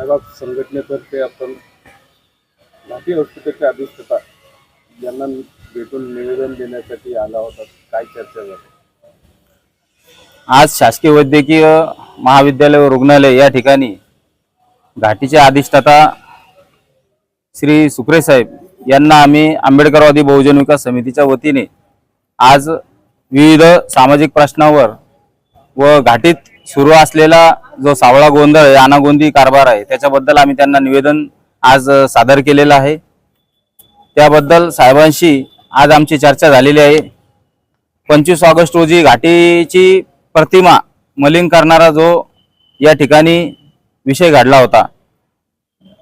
साहेबाब संघटनेतर्फे आपण घाटी हॉस्पिटलचे अधिष्ठाता यांना भेटून निवेदन देण्यासाठी आला होता काय चर्चा झाली? आज शासकीय वैद्यकीय महाविद्यालय व रुग्णालय या ठिकाणी घाटीचे अधिष्ठाता श्री सुक्रे साहेब यांना आम्ही आंबेडकरवादी बहुजन विकास समितीच्या वतीने आज विविध सामाजिक प्रश्नावर व घाटीत सुरू असलेला जो सावळा गोंधळ आहे अनागोंदी कारभार आहे त्याच्याबद्दल आम्ही त्यांना निवेदन आज सादर केलेलं आहे. त्याबद्दल साहेबांशी आज आमची चर्चा झालेली आहे. पंचवीस ऑगस्ट रोजी घाटीची प्रतिमा मलिन करणारा जो या ठिकाणी विषय घडला होता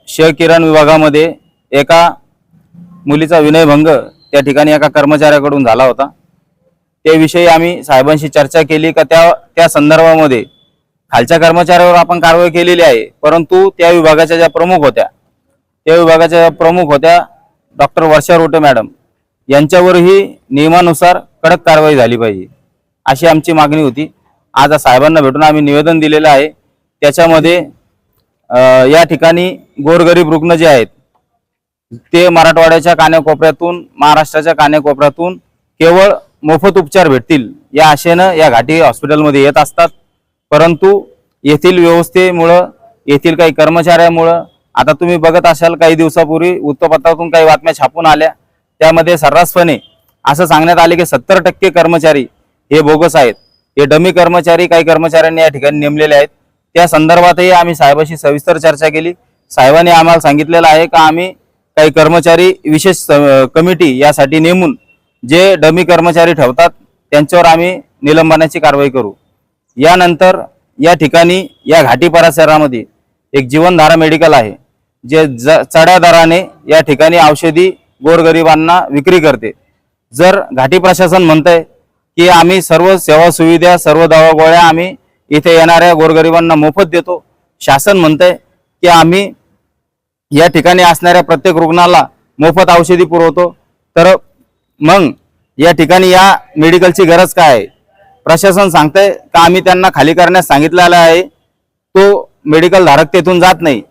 शिवकिरण किरण विभागामध्ये एका मुलीचा विनयभंग त्या ठिकाणी एका कर्मचाऱ्याकडून झाला होता. त्याविषयी आम्ही साहेबांशी चर्चा केली का त्या त्या संदर्भामध्ये खालच्या कर्मचाऱ्यावर आपण कारवाई केलेली आहे परंतु त्या विभागाच्या ज्या प्रमुख होत्या त्या विभागाच्या ज्या प्रमुख होत्या डॉक्टर वर्षा रोटे मॅडम यांच्यावरही नियमानुसार कडक कारवाई झाली पाहिजे अशी आमची मागणी होती. आज साहेबांना भेटून आम्ही निवेदन दिलेलं आहे. त्याच्यामध्ये या ठिकाणी गोरगरीब रुग्ण जे आहेत ते मराठवाड्याच्या कान्याकोपऱ्यातून महाराष्ट्राच्या कान्याकोपऱ्यातून केवळ मोफत उपचार भेटतील या आशेनं या घाटी हॉस्पिटलमध्ये येत असतात. परंतु येथील व्यवस्थेमुळं येथील काही कर्मचाऱ्यामुळं आता तुम्ही बघत असाल काही दिवसापूर्वी वृत्तपत्रातून काही बातम्या छापून आल्या. त्यामध्ये सर्रासपणे असं सांगण्यात आले की सत्तर टक्के कर्मचारी हे बोगस आहेत. हे डमी कर्मचारी काही कर्मचाऱ्यांनी या ठिकाणी नेमलेले आहेत. त्या संदर्भातही आम्ही साहेबाशी सविस्तर चर्चा केली. साहेबांनी आम्हाला सांगितलेलं आहे का आम्ही काही कर्मचारी विशेष कमिटी यासाठी नेमून जे डमी कर्मचारी ठेवतात त्यांच्यावर आम्ही निलंबनाची कारवाई करू. यानंतर या ठिकाणी या घाटी परिसरामध्ये एक जीवनधारा मेडिकल आहे जे ज चढ्या दराने या ठिकाणी औषधी गोरगरिबांना विक्री करते. जर घाटी प्रशासन म्हणतंय की आम्ही सर्व सेवा सुविधा सर्व दवा गोळ्या आम्ही इथे येणाऱ्या गोरगरिबांना मोफत देतो. शासन म्हणतंय की आम्ही या ठिकाणी असणाऱ्या प्रत्येक रुग्णाला मोफत औषधी पुरवतो. तर मग या ठिकाणी या मेडिकलची गरज काय आहे? प्रशासन सांगतंय का आम्ही त्यांना खाली करण्यास सांगितलेलं आहे. तो मेडिकल धारक तेथून जात नाही.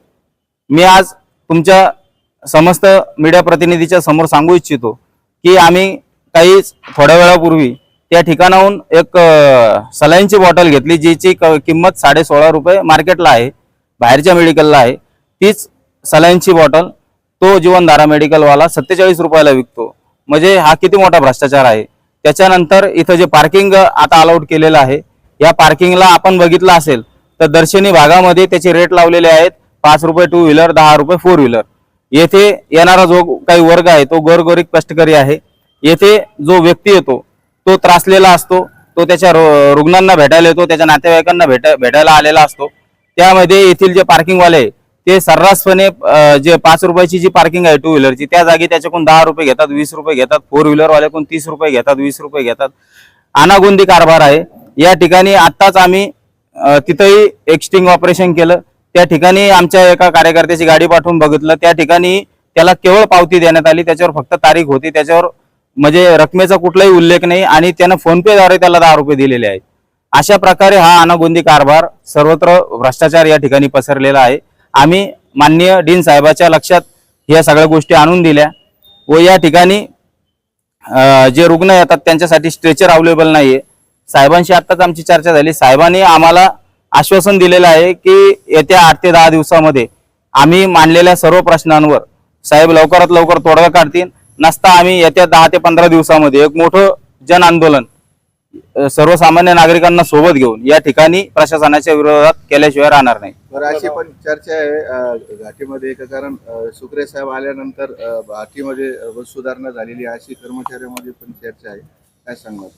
मी आज तुमच्या समस्त मीडिया प्रतिनिधीच्या समोर सांगू इच्छितो की आम्ही काही थोड्या वेळापूर्वी त्या ठिकाणाहून एक सलाईनची बॉटल घेतली जीची क- किंमत साडे सोळा रुपये मार्केटला आहे बाहेरच्या मेडिकलला आहे. तीच सलाईनची बॉटल तो जीवनधारा मेडिकलवाला सत्तेचाळीस रुपयाला विकतो. म्हणजे हा किती मोठा भ्रष्टाचार आहे. त्याच्यानंतर इथं जे पार्किंग आता अलाउड केलेलं आहे या पार्किंगला आपण बघितलं असेल तर दर्शनी भागामध्ये त्याचे रेट लावलेले आहेत पाच रुपये टू व्हीलर दहा रुपये फोर व्हीलर येथे येणारा जो काही वर्ग आहे तो गोरगोरी कष्टकरी आहे. येथे जो व्यक्ती येतो तो त्रासलेला असतो तो त्याच्या रु- रुग्णांना भेटायला येतो त्याच्या नातेवाईकांना भेटा भेटायला आलेला असतो. त्यामध्ये येथील जे पार्किंगवाले आहे, ते सर्रासपणे जे पाच रुपयाची जी पार्किंग आहे टू व्हीलरची त्या जागी त्याच्याकडून दहा रुपये घेतात वीस रुपये घेतात फोर व्हीलरवाल्याकडून तीस रुपये घेतात वीस रुपये घेतात. अनागोंदी कारभार आहे. या ठिकाणी आत्ताच आम्ही तिथंही एक्स्टिंग ऑपरेशन केलं. त्या ठिकाणी आमच्या एका कार्यकर्त्याची गाडी पाठवून बघितलं. त्या ठिकाणी त्याला केवळ पावती देण्यात आली. त्याच्यावर फक्त तारीख होती. त्याच्यावर म्हणजे रकमेचा कुठलाही उल्लेख नाही आणि त्यानं फोनपेद्वारे त्याला दहा रुपये दिलेले आहेत. अशा प्रकारे हा अनागोंदी कारभार सर्वत्र भ्रष्टाचार या ठिकाणी पसरलेला आहे. आम्ही माननीय डीन साहेबाच्या लक्षात या सगळ्या गोष्टी आणून दिल्या व या ठिकाणी जे रुग्ण येतात त्यांच्यासाठी स्ट्रेचर अवेलेबल आहे साहेबांशी आत्ताच आमची चर्चा झाली. साहेबांनी आम्हाला आश्वासन दिलेलं आहे की येत्या आठ ते दहा दिवसामध्ये आम्ही मांडलेल्या सर्व प्रश्नांवर साहेब लवकरात लवकर तोडगा काढतील. नसता आम्ही येत्या दहा ते पंधरा दिवसामध्ये एक मोठं जन आंदोलन सर्वसामान्य नागरिकांना सोबत घेऊन या ठिकाणी प्रशासनाच्या विरोधात केल्याशिवाय राहणार नाही. बरं अशी पण चर्चा आहे घाटीमध्ये का कारण सुक्रे साहेब आल्यानंतर घाटीमध्ये सुधारणा झालेली अशी कर्मचाऱ्यामध्ये पण चर्चा आहे. काय सांगणार?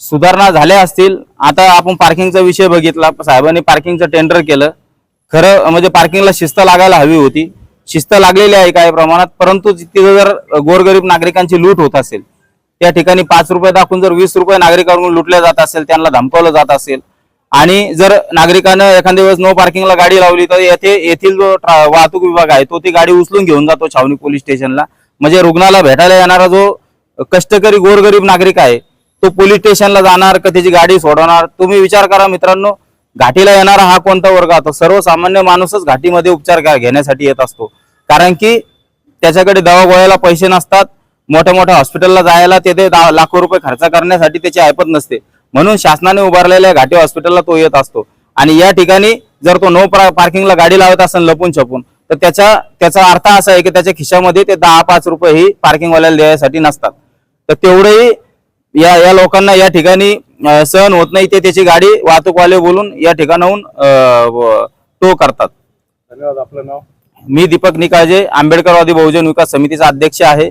सुधारणा झाल्या असतील. आता आपण पार्किंगचा विषय बघितला. साहेबांनी पार्किंगचं टेंडर केलं. खरं म्हणजे पार्किंगला शिस्त लागायला हवी होती. शिस्त लागलेली आहे काही प्रमाणात परंतु तिथं जर गोरगरीब नागरिकांची लूट होत असेल त्या ठिकाणी पाच रुपये दाखवून जर वीस रुपये नागरिकांकडून लुटले जात असेल त्यांना धमकावलं जात असेल आणि जर नागरिकांना एखाद्या वेळेस नो पार्किंगला गाडी लावली तर येथे येथील जो वाहतूक विभाग आहे तो ती गाडी उचलून घेऊन जातो छावणी पोलीस स्टेशनला. म्हणजे रुग्णाला भेटायला येणारा जो कष्टकरी गोरगरीब नागरिक आहे तो पोलीस स्टेशनला जाणार का त्याची गाडी सोडवणार? तुम्ही विचार करा मित्रांनो घाटीला येणारा हा कोणता वर्ग? आता सर्वसामान्य माणूसच घाटीमध्ये उपचार घेण्यासाठी येत असतो. कारण की त्याच्याकडे दवा गोळ्याला पैसे नसतात मोठ्या मोठ्या हॉस्पिटलला जायला तेथे दहा लाखो रुपये खर्च करण्यासाठी त्याची ऐपत नसते. म्हणून शासनाने उभारलेल्या घाटी हॉस्पिटलला तो येत असतो. आणि या ठिकाणी जर तो नो पार्किंगला गाडी लावत असेल लपून छपून तर त्याच्या त्याचा अर्थ असा आहे की त्याच्या खिशामध्ये ते दहा पाच रुपये ही पार्किंगवाल्याला द्यायसाठी नसतात. तर तेवढेही या या लोकांना या ठिकाणी सहन होत नाही. ते त्याची गाडी वाहतूकवाले बोलून या ठिकाणाहून टो करतात. धन्यवाद. आपलं नाव? मी दीपक निकाळजे आंबेडकरवादी बहुजन विकास समितीचा अध्यक्ष आहे.